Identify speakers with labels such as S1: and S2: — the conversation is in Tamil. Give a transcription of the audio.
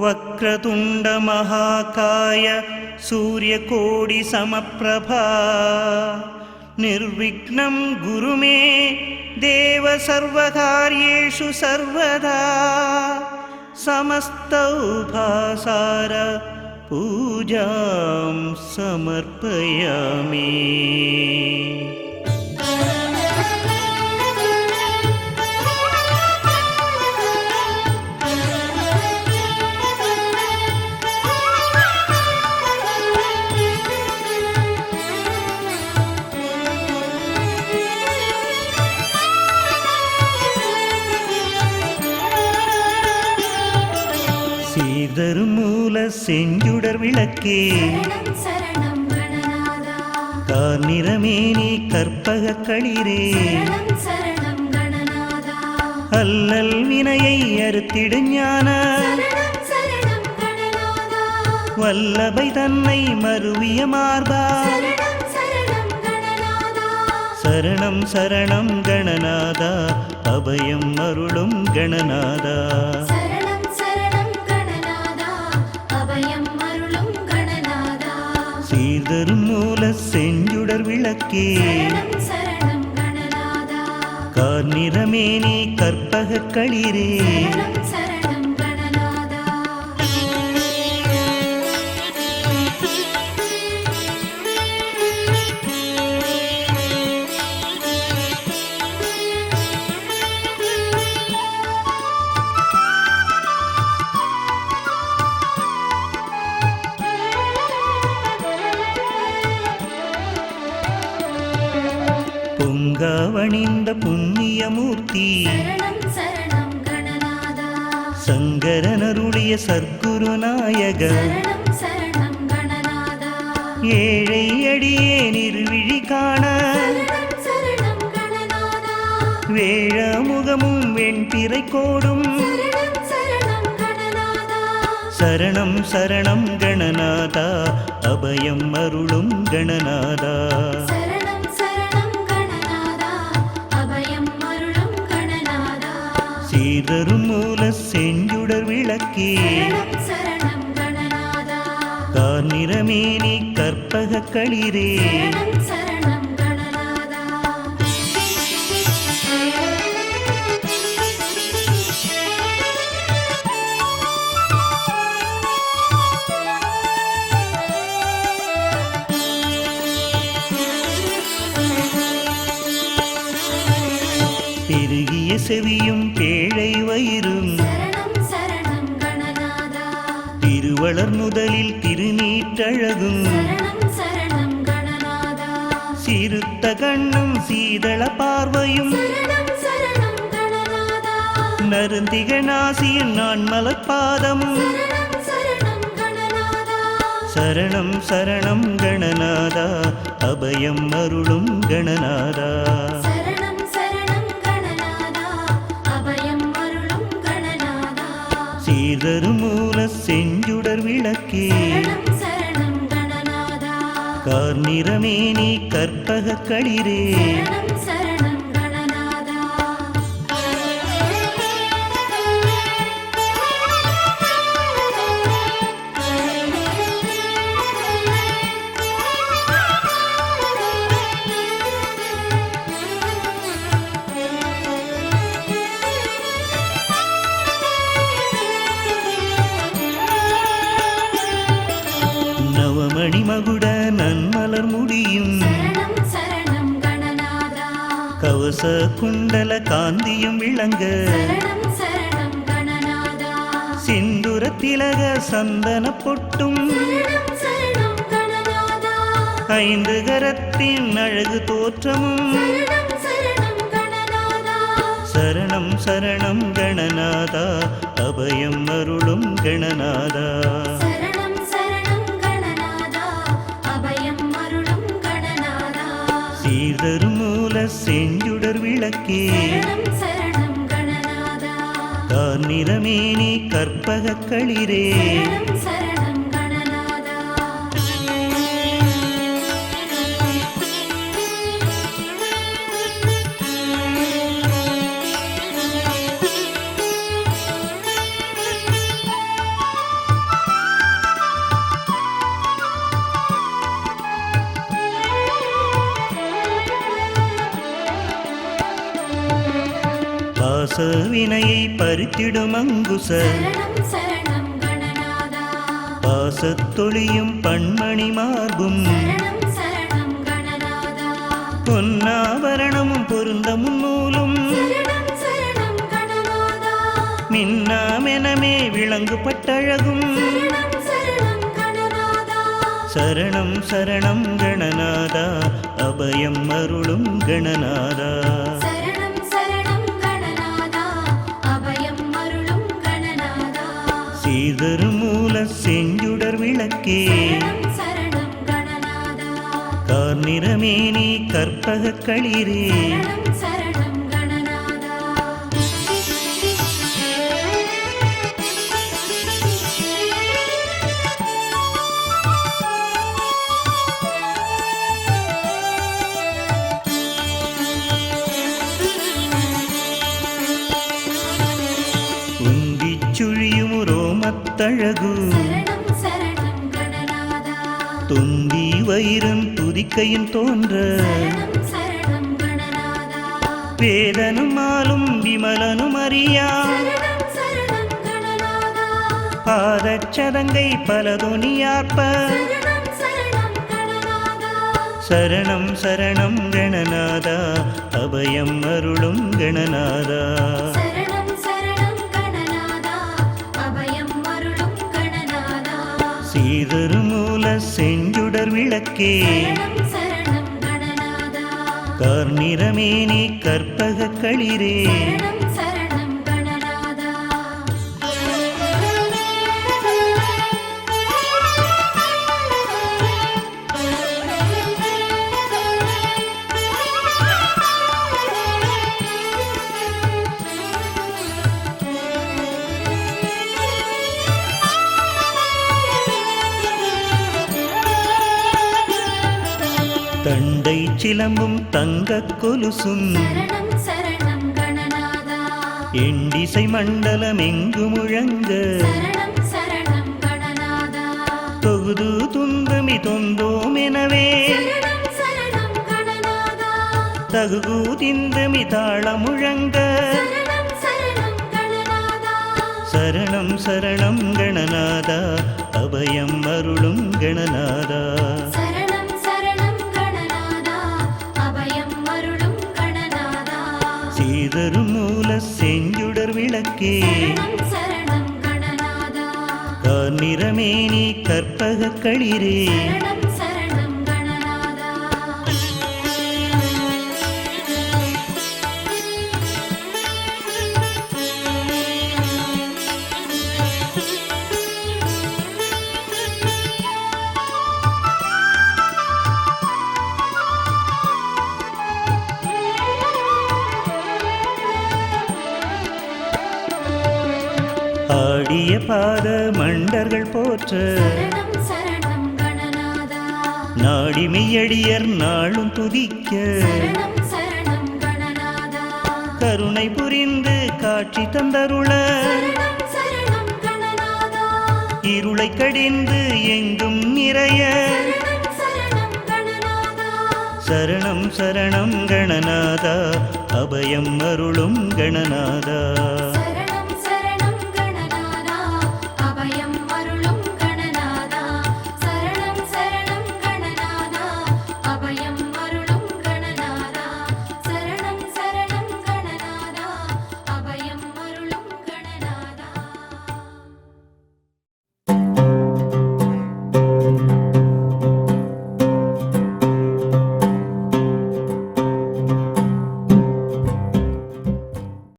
S1: वक्रतुण्डमहाकाय सूर्यकोडिसमप्रभा। निर्विघ्नं गुरु मे देव सर्वकार्येषु सर्वदा। समस्तौभासार पूजां समर्पयामि செஞ்சுடர் விளக்கே. கார்நிறமேனி கற்பக களிரே. அல்லல் வினையை அறுத்திடு ஞான.
S2: சரணம் சரணம் கணநாதா.
S1: வல்லபை தன்னை மருவிய மார்பா.
S2: சரணம் சரணம் கணநாதா.
S1: அபயம் அருளும் கணநாதா. சீர்தரும் மூல செஞ்சுடர் விளக்கே.
S2: கணநாதா
S1: கார்நிறமேனி கற்பக களிரே. பொங்காவணிந்த புண்ணியமூர்த்தி. சங்கரனருடைய சர்க்குருநாயக ஏழை அடியே நிர்விழி காண.
S2: கணநாதா
S1: வேழமுகமும் வெண்பிறை கோடும்.
S2: சரணம் சரணம் கணநாதா
S1: அபயம் அருளும் கணநாதா சீதரும் மூல செஞ்சுடர் விளக்கே. கார்நிறமேனி கற்பக களிரே. பெருகிய செவியும் பேழை வயிறும் திருவளர் முதலில் திருநீற்றழகும் சிறுத்த கண்ணும் சீதள பார்வையும் நருந்திக நாசியின் நான் மலப்பாதமும்
S2: சரணம் சரணம் கணநாதா
S1: சரணம் சரணம் கணநாதா அபயம் அருளும் கணநாதா சீதரும் மூல செஞ்சுடர் விளக்கே.
S2: கணநாதா
S1: கார்நிறமேனி கற்பக களிரே. கவச குண்டல காந்தியும் விளங்க. சிந்துர திலக சந்தன பொட்டும். ஐந்து கரத்தின் அழகு தோற்றமும்.
S2: சரணம் சரணம் கணநாதா.
S1: அபயம் அருளும் கணநாதா. செஞ்சுடர் விளக்கே.
S2: கணநாதா
S1: கார்நிறமேனி கற்பக களிரே. பாசவினையை பறித்திடும் அங்குச பாசத்தொழியும் பண்மணி மார்பும். பொன்னாபரணமும்
S2: சரணம் கணநாதா.
S1: மின்னாமெனமே விளங்கு பட்டழகும்
S2: சரணம் சரணம் கணநாதா.
S1: அபயம் அருளும் கணநாதா. சீதரு மூல செஞ்சுடர் விளக்கே.
S2: சரணம் சரணம் கணநாதா
S1: கார் நிறமேனி கற்பக களிரே.
S2: கணநாதா.
S1: தொந்தி வயிறும் துதிக்கையும் தோன்ற. வேதனும் மாலும் விமலனும் அறியா. பாதச்சதங்கை
S2: சரணம் கணநாதா.
S1: சரணம் சரணம் கணநாதா. அபயம் அருளும் கணநாதா. சீதரு மூல செஞ்சுடர் விளக்கே.
S2: சரணம் சரணம் கணநாதா.
S1: கார் நிறமேனி கற்பக களிரே. சிலம்பும் தங்கக் கொலுசும். எண்டிசை மண்டலம் எங்கு முழங்க. தொகுது துன்பமி தொந்தோம் எனவே. தகுகு திந்தமி தாள முழங்க.
S2: சரணம் சரணம் கணநாதா.
S1: அபயம் அருளும் கணநாதா. சீதரு மூல செஞ்சுடர் விளக்கே.
S2: சரணம் சரணம் கணநாதா.
S1: கார் நிறமேனி கற்பக களிரே. ஆடிய பாத மண்டர்கள் போற்ற நாடிமையடியர் நாளும் துதிக்க கருணை புரிந்து காட்சி தந்தருள இருளை கடிந்து எங்கும் நிறைய
S2: சரணம் சரணம் கணநாதா.
S1: அபயம் அருளும் கணநாதா.